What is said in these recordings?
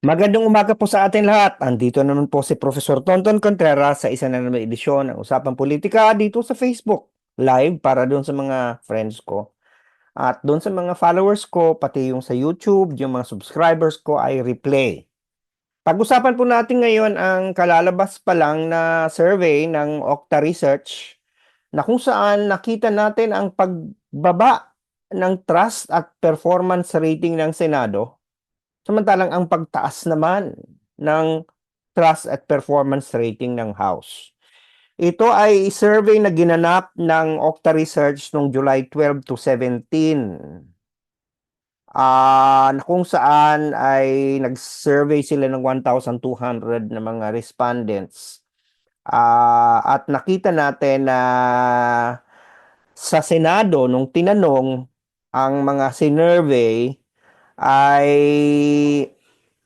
Magandang umaga po sa atin lahat. Andito naman po si Professor Tonton Contreras sa isa na naman edisyon ng Usapang Politika dito sa Facebook live para doon sa mga friends ko. At doon sa mga followers ko, pati yung sa YouTube, yung mga subscribers ko ay replay. Pag-usapan po natin ngayon ang kalalabas pa lang na survey ng Okta Research na kung saan nakita natin ang pagbaba ng trust at performance rating ng Senado Samantalang ang pagtaas naman ng trust at performance rating ng House. Ito ay survey na ginanap ng Okta Research noong July 12 to 17. Ah, na kung saan ay nag-survey sila ng 1,200 na mga respondents. Ah, at nakita natin na sa Senado nung tinanong ang mga sinurvey ay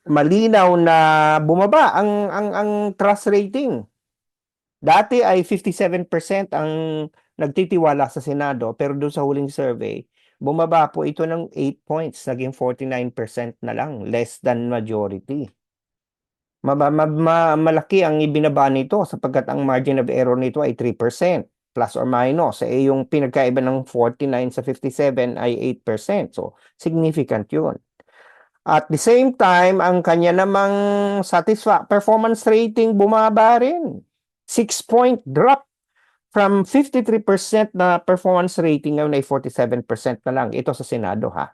malinaw na bumaba ang ang ang trust rating. Dati ay 57% ang nagtitiwala sa Senado pero doon sa huling survey, bumaba po ito ng 8 points, naging 49% na lang, less than majority. Maba, ma, ma- malaki ang ibinaba nito sapagkat ang margin of error nito ay 3% plus or minus. Eh, yung pinagkaiba ng 49 sa 57 ay 8%. So, significant yun. At the same time, ang kanya namang satisfa performance rating bumaba rin. 6-point drop from 53% na performance rating ngayon ay 47% na lang. Ito sa Senado ha.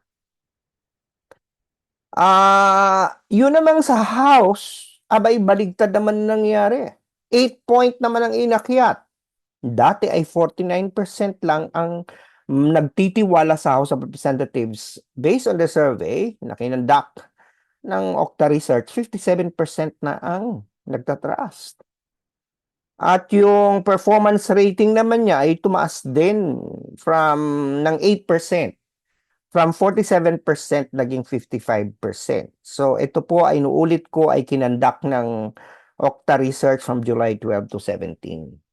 Ah, yun namang sa House, abay baligtad naman nangyari. 8 point naman ang inakyat. Dati ay 49% lang ang nagtitiwala sa House of Representatives based on the survey na kinandak ng Okta Research, 57% na ang nagtatrust. At yung performance rating naman niya ay tumaas din from ng 8%. From 47% naging 55%. So ito po ay inuulit ko ay kinandak ng Okta Research from July 12 to 17.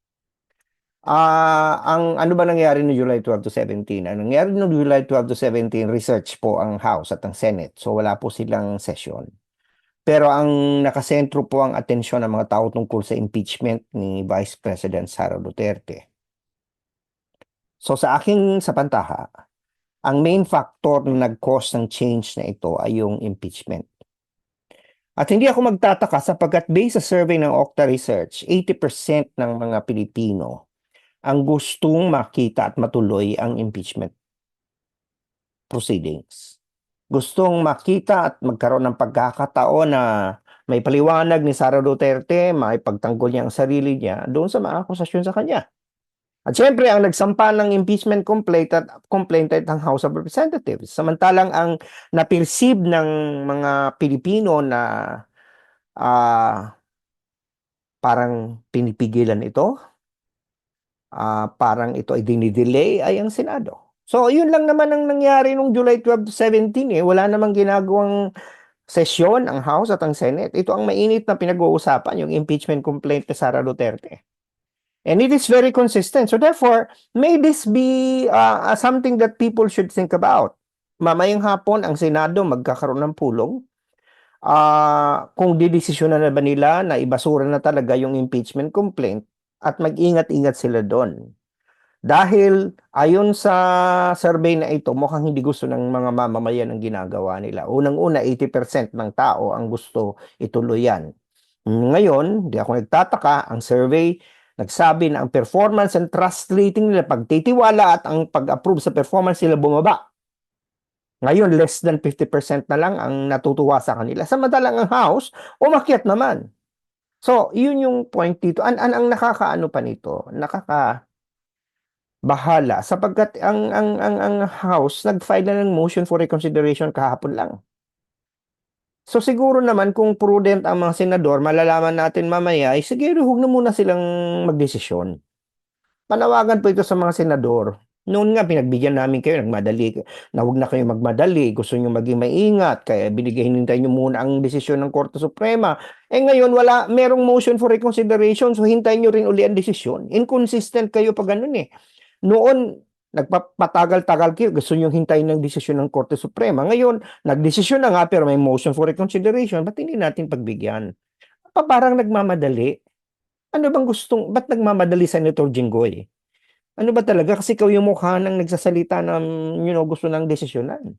Ah, ang ano ba nangyari no July 12 to 17? Ang nangyari no July 12 to 17, research po ang House at ang Senate. So wala po silang session. Pero ang nakasentro po ang atensyon ng mga tao tungkol sa impeachment ni Vice President Sara Duterte. So sa aking sa pantaha, ang main factor na nag-cause ng change na ito ay yung impeachment. At hindi ako magtataka sapagkat based sa survey ng Okta Research, 80% ng mga Pilipino ang gustong makita at matuloy ang impeachment proceedings. Gustong makita at magkaroon ng pagkakataon na may paliwanag ni Sara Duterte, may pagtanggol niya ang sarili niya doon sa mga akusasyon sa kanya. At syempre, ang nagsampa ng impeachment complaint at complaint ay ang House of Representatives. Samantalang ang na-perceive ng mga Pilipino na ah, parang pinipigilan ito, ah, parang ito ay dinidelay ay ang Senado. So, yun lang naman ang nangyari nung July 12 to 17 eh. Wala namang ginagawang sesyon ang House at ang Senate. Ito ang mainit na pinag-uusapan, yung impeachment complaint ni Sara Duterte. And it is very consistent. So therefore, may this be uh, something that people should think about. Mamayang hapon, ang Senado magkakaroon ng pulong. Ah, kung didesisyonan na ba nila na ibasura na talaga yung impeachment complaint at mag-ingat-ingat sila doon. Dahil ayon sa survey na ito, mukhang hindi gusto ng mga mamamayan ang ginagawa nila. Unang-una, 80% ng tao ang gusto ituloy yan. Ngayon, di ako nagtataka, ang survey nagsabi na ang performance and trust rating nila, pagtitiwala at ang pag-approve sa performance nila bumaba. Ngayon, less than 50% na lang ang natutuwa sa kanila. Samantalang ang House, umakyat naman. So, yun yung point dito. An, an ang nakakaano pa nito, nakaka bahala sapagkat ang ang ang ang House nag-file na ng motion for reconsideration kahapon lang. So siguro naman kung prudent ang mga senador, malalaman natin mamaya, ay siguro huwag na muna silang magdesisyon. Panawagan po ito sa mga senador. Noon nga, pinagbigyan namin kayo, nagmadali, na huwag na kayo magmadali, gusto nyo maging maingat, kaya binigay hinintay nyo muna ang desisyon ng Korte Suprema. Eh ngayon, wala, merong motion for reconsideration, so hintayin nyo rin uli ang desisyon. Inconsistent kayo pag ganun eh. Noon, nagpapatagal-tagal kayo, gusto nyo hintayin ng desisyon ng Korte Suprema. Ngayon, nagdesisyon na nga pero may motion for reconsideration, ba't hindi natin pagbigyan? Pa parang nagmamadali. Ano bang gustong, ba't nagmamadali Senator Jinggoy? Ano ba talaga? Kasi ikaw yung mukha ng nagsasalita ng, you know, gusto ng desisyonan.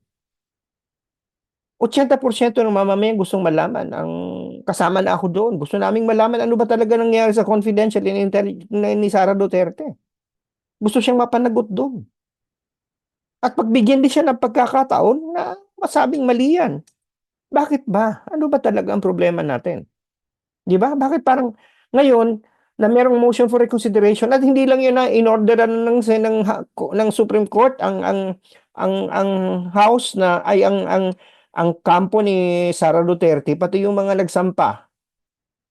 80% ng mamamayan gustong malaman. Ang kasama na ako doon. Gusto naming malaman ano ba talaga nangyari sa confidential in ni Sara Duterte. Gusto siyang mapanagot doon. At pagbigyan din siya ng pagkakataon na masabing mali yan. Bakit ba? Ano ba talaga ang problema natin? Di ba? Bakit parang ngayon na merong motion for reconsideration at hindi lang yun na inorderan ng ng, ng Supreme Court ang ang ang ang House na ay ang ang ang kampo ni Sara Duterte pati yung mga nagsampa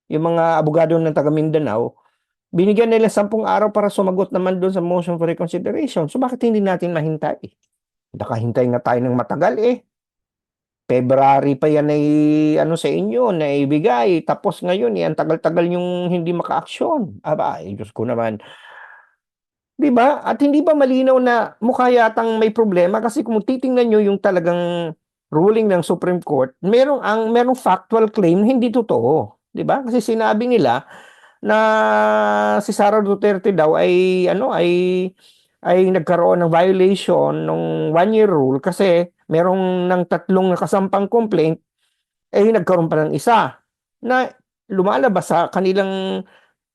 yung mga abogado ng taga Mindanao binigyan nila 10 araw para sumagot naman doon sa motion for reconsideration. So bakit hindi natin mahintay? Nakahintay nga tayo ng matagal eh February pa yan ay ano sa inyo na ibigay tapos ngayon eh ang tagal-tagal yung hindi maka-aksyon. Aba ay Diyos ko naman. 'di ba? At hindi ba malinaw na mukha yatang may problema? Kasi kung titingnan nyo yung talagang ruling ng Supreme Court merong ang merong factual claim hindi totoo. 'di ba? Kasi sinabi nila na si Sara Duterte daw ay ano ay ay nagkaroon ng violation ng one year rule kasi merong ng tatlong nakasampang complaint, eh nagkaroon pa ng isa na lumalabas sa kanilang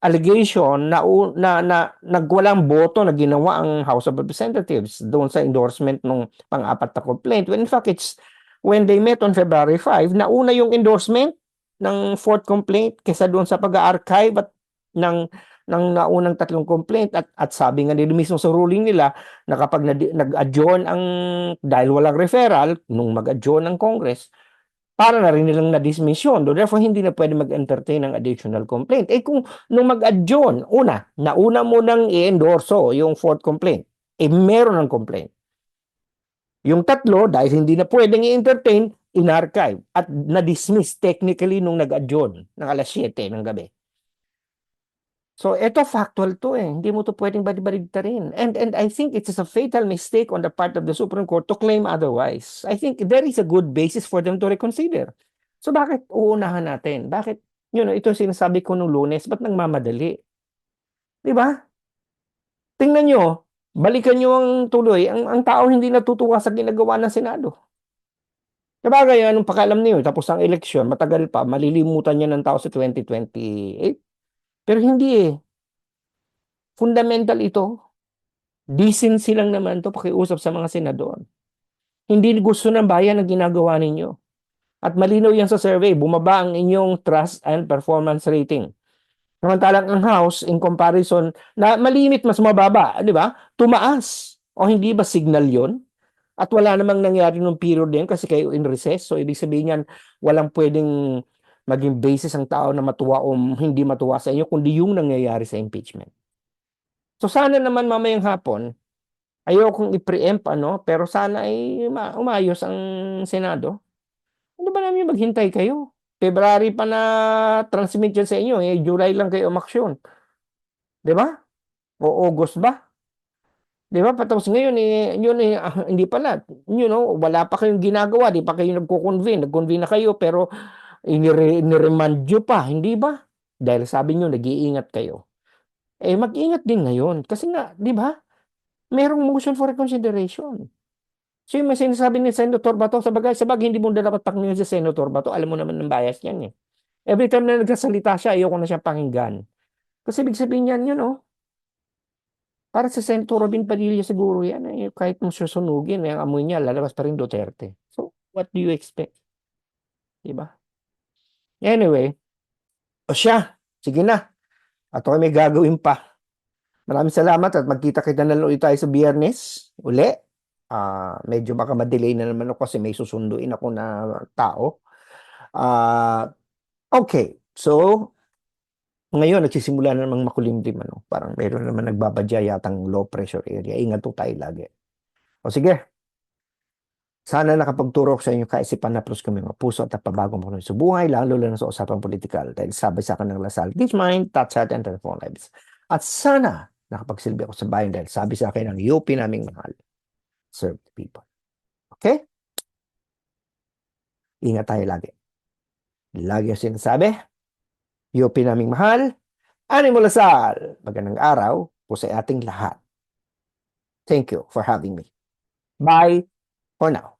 allegation na, na, na nagwalang boto na ginawa ang House of Representatives doon sa endorsement ng pang-apat na complaint. When in fact, it's when they met on February 5, nauna yung endorsement ng fourth complaint kesa doon sa pag-archive at ng ng naunang tatlong complaint at at sabi nga nila mismo sa ruling nila na kapag nag-adjourn ang dahil walang referral nung mag-adjourn ng Congress para na rin nilang na-dismiss yun. Therefore, hindi na pwede mag-entertain ng additional complaint. Eh kung nung mag-adjourn, una, nauna mo nang i-endorso yung fourth complaint, eh meron ng complaint. Yung tatlo, dahil hindi na pwedeng i-entertain, in-archive at na-dismiss technically nung nag-adjourn ng alas 7 ng gabi. So, ito factual to eh. Hindi mo to pwedeng balibaligtarin. And, and I think it is a fatal mistake on the part of the Supreme Court to claim otherwise. I think there is a good basis for them to reconsider. So, bakit uunahan natin? Bakit, you know, ito sinasabi ko nung lunes, ba't nagmamadali? Di ba? Tingnan nyo, balikan nyo ang tuloy. Ang, ang tao hindi natutuwa sa ginagawa ng Senado. Sabagay, anong pakalam niyo? Tapos ang eleksyon, matagal pa, malilimutan niya ng tao sa 2028. Pero hindi eh. Fundamental ito. Decency lang naman to pakiusap sa mga senador. Hindi gusto ng bayan ang ginagawa ninyo. At malinaw yan sa survey, bumaba ang inyong trust and performance rating. Samantalang ang House, in comparison, na malimit mas mababa, di ba? Tumaas. O hindi ba signal yon? At wala namang nangyari nung period din kasi kayo in recess. So, ibig sabihin yan, walang pwedeng maging basis ang tao na matuwa o hindi matuwa sa inyo, kundi yung nangyayari sa impeachment. So sana naman mamayang hapon, ayokong i-preempt ano, pero sana ay umayos ang Senado. Ano ba namin maghintay kayo? February pa na transmit sa inyo, eh, July lang kayo umaksyon. Di ba? O August ba? Di ba? Patapos ngayon, eh, yun, eh, ah, hindi pala. You know, wala pa kayong ginagawa, di pa kayo nagko-convene. Nag-convene na kayo, pero iniremind nyo pa, hindi ba? Dahil sabi nyo, nag-iingat kayo. Eh, mag-ingat din ngayon. Kasi nga, di ba? Merong motion for reconsideration. So yung may sinasabi ni Senator Bato, sa bagay, sa bagay, hindi mo dapat pakinggan si Senator Bato. Alam mo naman ng bias niyan eh. Every time na nagsasalita siya, ayoko na siyang pakinggan. Kasi big sabihin niyan, yun know, para sa Senator Robin Padilla siguro yan, eh, kahit mo susunugin, eh, ang amoy niya, lalabas pa rin Duterte. So, what do you expect? Diba? Anyway, o siya, sige na. At ako may gagawin pa. Maraming salamat at magkita-kita na lang tayo sa biyernes. Uli. Uh, medyo baka ma-delay na naman ako kasi may susunduin ako na tao. Uh, okay, so ngayon nagsisimula na namang makulimlim ano. Parang meron naman nagbabadya yatang low pressure area. Ingat po tayo lagi. O sige, sana nakapagturo sa inyo kaisipan na plus kami mga puso at napabagong mga sa buhay, lalo lang sa usapang politikal dahil sabay sa akin ng lasal. Teach mind, touch heart, and transform lives. At sana nakapagsilbi ako sa bayan dahil sabi sa akin ng UP naming mahal. Serve the people. Okay? Ingat tayo lagi. Lagi yung sinasabi, UP naming mahal, Animo Lasal, magandang araw po sa ating lahat. Thank you for having me. Bye for now.